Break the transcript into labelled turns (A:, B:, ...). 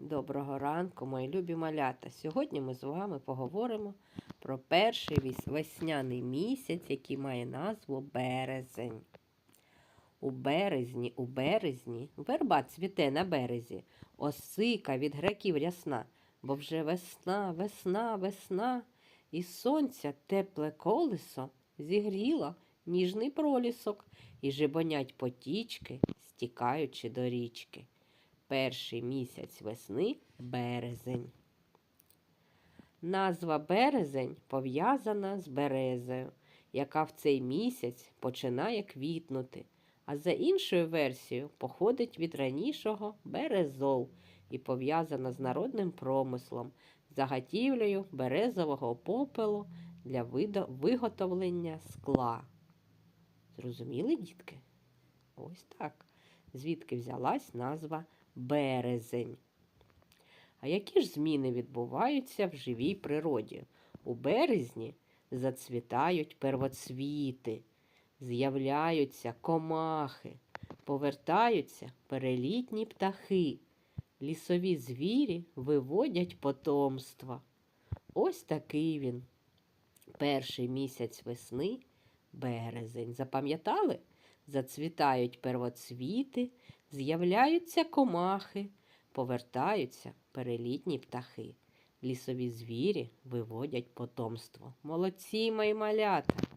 A: Доброго ранку, мої любі малята. Сьогодні ми з вами поговоримо про перший весняний місяць, який має назву березень. У березні, у березні, верба цвіте на березі, осика від греків рясна, бо вже весна, весна, весна, і сонця тепле колесо зігріло ніжний пролісок, і жебонять потічки, стікаючи до річки. Перший місяць весни березень. Назва березень пов'язана з березою, яка в цей місяць починає квітнути, а за іншою версією походить від ранішого березов і пов'язана з народним промислом, заготівлею березового попелу для виготовлення скла. Зрозуміли, дітки? Ось так. Звідки взялась назва березень. А які ж зміни відбуваються в живій природі? У березні зацвітають первоцвіти, з'являються комахи, повертаються перелітні птахи, лісові звірі виводять потомства. Ось такий він. Перший місяць весни березень. Запам'ятали? Зацвітають первоцвіти, з'являються комахи, повертаються перелітні птахи. Лісові звірі виводять потомство. Молодці, мої малята!